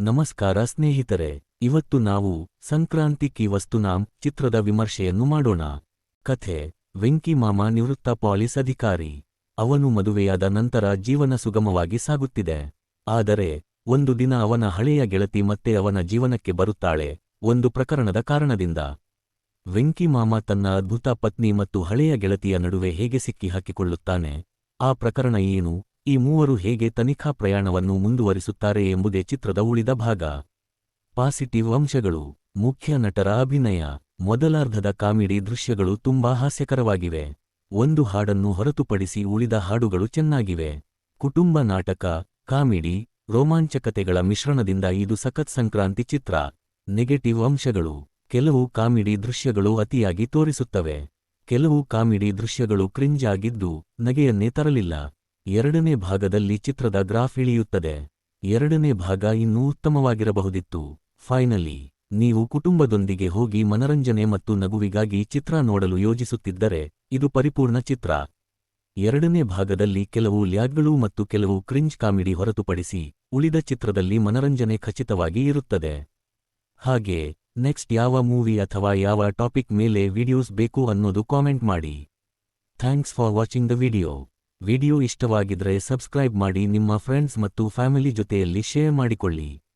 ನಮಸ್ಕಾರ ಸ್ನೇಹಿತರೆ, ಇವತ್ತು ನಾವು ಸಂಕ್ರಾಂತಿ ಕಿ ವಸ್ತುನಾಂ ಚಿತ್ರದ ವಿಮರ್ಶೆಯನ್ನು ಮಾಡೋಣ. ಕಥೆ, ವೆಂಕಿ ಮಾಮ ನಿವೃತ್ತ ಪಾಲಿಸ್ ಅಧಿಕಾರಿ. ಅವನು ಮದುವೆಯಾದ ನಂತರ ಜೀವನ ಸುಗಮವಾಗಿ ಸಾಗುತ್ತಿದೆ. ಆದರೆ, ಒಂದು ದಿನ ಅವನ ಹಳೆಯ ಗೆಳತಿ ಮತ್ತೆ ಅವನ ಜೀವನಕ್ಕೆ ಬರುತ್ತಾಳೆ, ಒಂದು ಪ್ರಕರಣದ ಕಾರಣದಿಂದ. ವೆಂಕಿ ಮಾಮ ತನ್ನ ಅದ್ಭುತ ಪತ್ನಿ ಮತ್ತು ಹಳೆಯ ಗೆಳತಿಯ ನಡುವೆ ಹೇಗೆ ಸಿಕ್ಕಿ ಹಾಕಿಕೊಳ್ಳುತ್ತಾನೆ ಆ ಪ್ರಕರಣ ಏನು? ಈ ಮೂವರು ಹೇಗೆ ತನಿಖಾ ಪ್ರಯಾಣವನ್ನು ಮುಂದುವರಿಸುತ್ತಾರೆ ಎಂಬುದೇ ಚಿತ್ರದ ಉಳಿದ ಭಾಗ. ಪಾಸಿಟಿವ್ ಅಂಶಗಳು. ಮುಖ್ಯ ನಟರ ಅಭಿನಯ. ಮೊದಲಾರ್ಧದ ಕಾಮಿಡಿ ದೃಶ್ಯಗಳು ತುಂಬಾ ಹಾಸ್ಯಕರವಾಗಿವೆ. ಒಂದು ಹಾಡನ್ನು ಹೊರತುಪಡಿಸಿ ಉಳಿದ ಹಾಡುಗಳು ಚೆನ್ನಾಗಿವೆ. ಕುಟುಂಬ ನಾಟಕ, ಕಾಮಿಡಿ, ರೋಮಾಂಚಕತೆಗಳ ಮಿಶ್ರಣದಿಂದ ಇದು ಸಖತ್ ಸಂಕ್ರಾಂತಿ ಚಿತ್ರ. ನೆಗೆಟಿವ್ ಅಂಶಗಳು. ಕೆಲವು ಕಾಮಿಡಿ ದೃಶ್ಯಗಳು ಅತಿಯಾಗಿ ತೋರಿಸುತ್ತವೆ. ಕೆಲವು ಕಾಮಿಡಿ ದೃಶ್ಯಗಳು ಕ್ರಿಂಜ್ ಆಗಿದ್ದು, ನಗೆಯನ್ನೇ ತರಲಿಲ್ಲ. ಎರಡನೇ ಭಾಗದಲ್ಲಿ ಚಿತ್ರದ ಗ್ರಾಫ್ ಇಳಿಯುತ್ತದೆ. ಎರಡನೇ ಭಾಗ ಇನ್ನೂ ಉತ್ತಮವಾಗಿರಬಹುದಿತ್ತು. ಫೈನಲಿ, ನೀವು ಕುಟುಂಬದೊಂದಿಗೆ ಹೋಗಿ ಮನರಂಜನೆ ಮತ್ತು ನಗುವಿಗಾಗಿ ಚಿತ್ರ ನೋಡಲು ಯೋಜಿಸುತ್ತಿದ್ದರೆ, ಇದು ಪರಿಪೂರ್ಣ ಚಿತ್ರ. ಎರಡನೇ ಭಾಗದಲ್ಲಿ ಕೆಲವು ಲ್ಯಾಗ್ಗಳು ಮತ್ತು ಕೆಲವು ಕ್ರಿಂಜ್ ಕಾಮಿಡಿ ಹೊರತುಪಡಿಸಿ, ಉಳಿದ ಚಿತ್ರದಲ್ಲಿ ಮನರಂಜನೆ ಖಚಿತವಾಗಿ ಇರುತ್ತದೆ. ಹಾಗೆ, ನೆಕ್ಸ್ಟ್ ಯಾವ ಮೂವಿ ಅಥವಾ ಯಾವ ಟಾಪಿಕ್ ಮೇಲೆ ವಿಡಿಯೋಸ್ ಬೇಕು ಅನ್ನೋದು ಕಾಮೆಂಟ್ ಮಾಡಿ. Thanks for watching the video. Video ಇಷ್ಟವಾಗಿದ್ರೆ subscribe ಮಾಡಿ ನಿಮ್ಮ ಫ್ರೆಂಡ್ಸ್ ಮತ್ತು ಫ್ಯಾಮಿಲಿ ಜೊತೆಯಲ್ಲಿ ಶೇರ್ ಮಾಡಿಕೊಳ್ಳಿ.